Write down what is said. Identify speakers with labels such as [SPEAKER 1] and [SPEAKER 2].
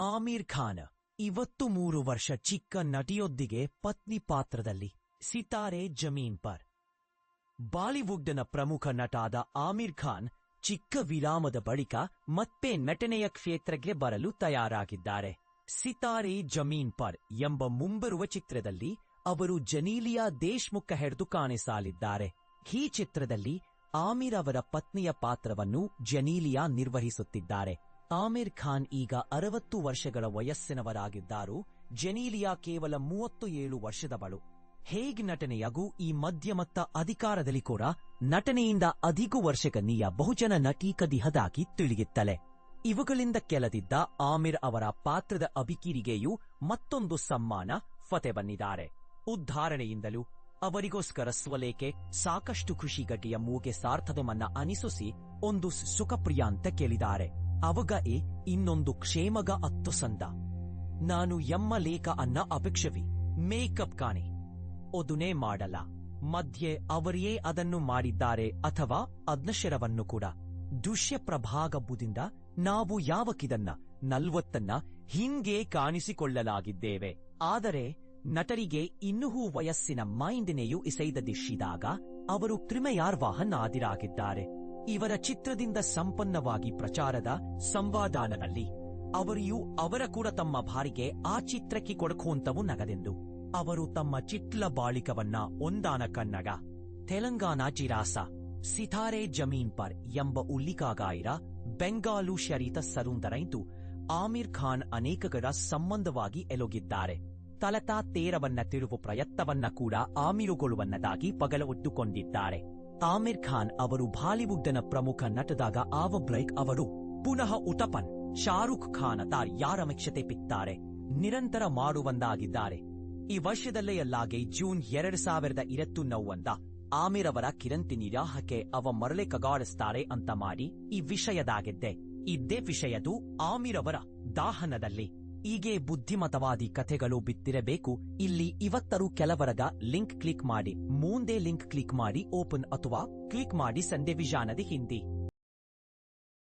[SPEAKER 1] ಆಮೀರ್ ಖಾನ್ ಇವತ್ತು ಮೂರು ವರ್ಷ ಚಿಕ್ಕ ನಟಿಯೊಂದಿಗೆ ಪತ್ನಿ ಪಾತ್ರದಲ್ಲಿ ಸಿತಾರೆ ಜಮೀನ್ ಪರ್. ಬಾಲಿವುಡ್ನ ಪ್ರಮುಖ ನಟಾದ ಆಮೀರ್ ಖಾನ್ ಚಿಕ್ಕ ವಿರಾಮದ ಬಳಿಕ ಮತ್ತೆ ನಟನೆಯ ಕ್ಷೇತ್ರಕ್ಕೆ ಬರಲು ತಯಾರಾಗಿದ್ದಾರೆ. ಸಿತಾರೆ ಜಮೀನ್ ಪರ್ ಎಂಬ ಮುಂಬರುವ ಚಿತ್ರದಲ್ಲಿ ಅವರು ಜನೀಲಿಯಾ ದೇಶ್ಮುಖ ಹಿಡಿದು ಕಾಣಿಸಲಿದ್ದಾರೆ ಈ ಚಿತ್ರದಲ್ಲಿ ಆಮೀರ್ ಅವರ ಪತ್ನಿಯ ಪಾತ್ರವನ್ನು ಜನೀಲಿಯಾ ನಿರ್ವಹಿಸುತ್ತಿದ್ದಾರೆ. ಆಮೀರ್ ಖಾನ್ ಈಗ ಅರವತ್ತು ವರ್ಷಗಳ ವಯಸ್ಸಿನವರಾಗಿದ್ದಾರು. ಜೆನೀಲಿಯಾ ಕೇವಲ ಮೂವತ್ತು ಏಳು ವರ್ಷದವಳು. ಹೇಗ್ ನಟನೆಯಾಗೂ ಈ ಮಧ್ಯಮತ್ತ ಅಧಿಕಾರದಲ್ಲಿ ಕೂಡ ನಟನೆಯಿಂದ ಅಧಿಕ ವರ್ಷಗನೀಯ ಬಹುಜನ ನಟಿ ಕದಿಹದಾಗಿ ತಿಳಿಯುತ್ತಲೆ. ಇವುಗಳಿಂದ ಕೆಲದಿದ್ದ ಆಮಿರ್ ಅವರ ಪಾತ್ರದ ಅಭಿಕಿರಿಗೆಯೂ ಮತ್ತೊಂದು ಸಮ್ಮಾನ ಫತೆ ಬಂದಿದ್ದಾರೆ ಉದ್ಧಾರಣೆಯಿಂದಲೂ ಅವರಿಗೋಸ್ಕರ ಸ್ವಲೇಕೆ ಸಾಕಷ್ಟು ಖುಷಿಗಡ್ಡಿಯ ಮೂಗೆ ಸಾರ್ಥದಮನ್ನ ಅನಿಸುಸಿ ಒಂದು ಸುಖಪ್ರಿಯ ಅಂತ ಕೇಳಿದ್ದಾರೆ. ಅವಗ ಎ ಇನ್ನೊಂದು ಕ್ಷೇಮಗ ಅತ್ತು ಸಂದ. ನಾನು ಎಮ್ಮ ಲೇಖ ಅನ್ನ ಅಪೇಕ್ಷವಿ. ಮೇಕಪ್ ಕಾಣೆ. ಒದುನೇ ಮಾಡಲ್ಲ ಮಧ್ಯೆ ಅವರಿಯೇ ಅದನ್ನು ಮಾಡಿದ್ದಾರೆ ಅಥವಾ ಅದ್ನಶರವನ್ನು ಕೂಡ. ದುಷ್ಯ ಪ್ರಭಾಗಬ್ಬುದಿಂದ ನಾವು ಯಾವಕಿದನ್ನ, ನಲ್ವತ್ತನ್ನ ಹಿಂಗೆ ಕಾಣಿಸಿಕೊಳ್ಳಲಾಗಿದ್ದೇವೆ. ಆದರೆ ನಟರಿಗೆ ಇನ್ನೂ ವಯಸ್ಸಿನ ಮೈಂಡಿನೆಯು ಇಸೈದದಿಶಿದಾಗ ಅವರು ತ್ರಿಮಯಾರ್ವಾಹನಾದಿರಾಗಿದ್ದಾರೆ ಇವರ ಚಿತ್ರದಿಂದ ಸಂಪನ್ನವಾಗಿ ಪ್ರಚಾರದ ಸಂವಾದಾನದಲ್ಲಿ ಅವರಿಯೂ ಅವರ ಕೂಡ ತಮ್ಮ ಭಾರಿಗೆ ಆ ಚಿತ್ರಕ್ಕೆ ಕೊಡಕುವಂತವು ನಗದೆಂದು. ಅವರು ತಮ್ಮ ಚಿಟ್ಲ ಬಾಳಿಕವನ್ನ ಒಂದಾನ ಕನ್ನಗ ತೆಲಂಗಾಣ ಜಿರಾಸ ಸಿತಾರೆ ಜಮೀನ್ ಪರ್ ಎಂಬ ಉಲ್ಲಿಕಾಗಾಯಿರ, ಬೆಂಗಾಲು ಶರೀತ ಸರುಂದರೈತು ಆಮಿರ್ ಖಾನ್ ಅನೇಕಗರ ಸಂಬಂಧವಾಗಿ ಎಲುಗಿದ್ದಾರೆ. ತಲತಾ ತೇರವನ್ನ ತಿರುವ ಪ್ರಯತ್ನವನ್ನ ಕೂಡ ಆಮಿರುಗೊಳ್ಳುವನ್ನದಾಗಿ ಪಗಲ ಒಟ್ಟುಕೊಂಡಿದ್ದಾರೆ. ಆಮೀರ್ ಖಾನ್ ಅವರು ಬಾಲಿವುಡ್ನ ಪ್ರಮುಖ ನಟದಾಗ ಆವ ಬ್ಲೈಕ್ ಅವರು ಪುನಃ ಉತಪನ್, ಶಾರುಖ್ ಖಾನ್ ತಾರ್ ಯಾರ ಮಿಕ್ಷತೆ ಪಿತ್ತಾರೆ ನಿರಂತರ ಮಾಡುವಂದಾಗಿದ್ದಾರೆ ಈ ವರ್ಷದಲ್ಲೇ ಎಲ್ಲಾಗೆ ಜೂನ್ ಎರಡ್ ಸಾವಿರದ ಇರತ್ತು ನೌವಂದ ಆಮಿರ್ ಅವರ ಕಿರಂತಿ ನಿರಾಹಕ್ಕೆ ಅವ ಮರಳೆ ಕಗಾಡಿಸ್ತಾರೆ ಅಂತ ಮಾಡಿ ಈ ವಿಷಯದಾಗಿದ್ದೆ. ಇದ್ದೇ ವಿಷಯದು ಆಮಿರ್ ಅವರ ದಾಹನದಲ್ಲಿ. ಹೀಗೆ ಬುದ್ಧಿಮತವಾದಿ ಕಥೆಗಳು ಬಿತ್ತಿರಬೇಕು, ಇಲ್ಲಿ ಇವತ್ತರು ಕೆಲವರದ ಲಿಂಕ್ ಕ್ಲಿಕ್ ಮಾಡಿ, ಮುಂದೆ ಲಿಂಕ್ ಕ್ಲಿಕ್ ಮಾಡಿ ಓಪನ್ ಅಥವಾ ಕ್ಲಿಕ್ ಮಾಡಿ ಸಂದೆ ವಿಜಾನದಿ ಹಿಂದಿ.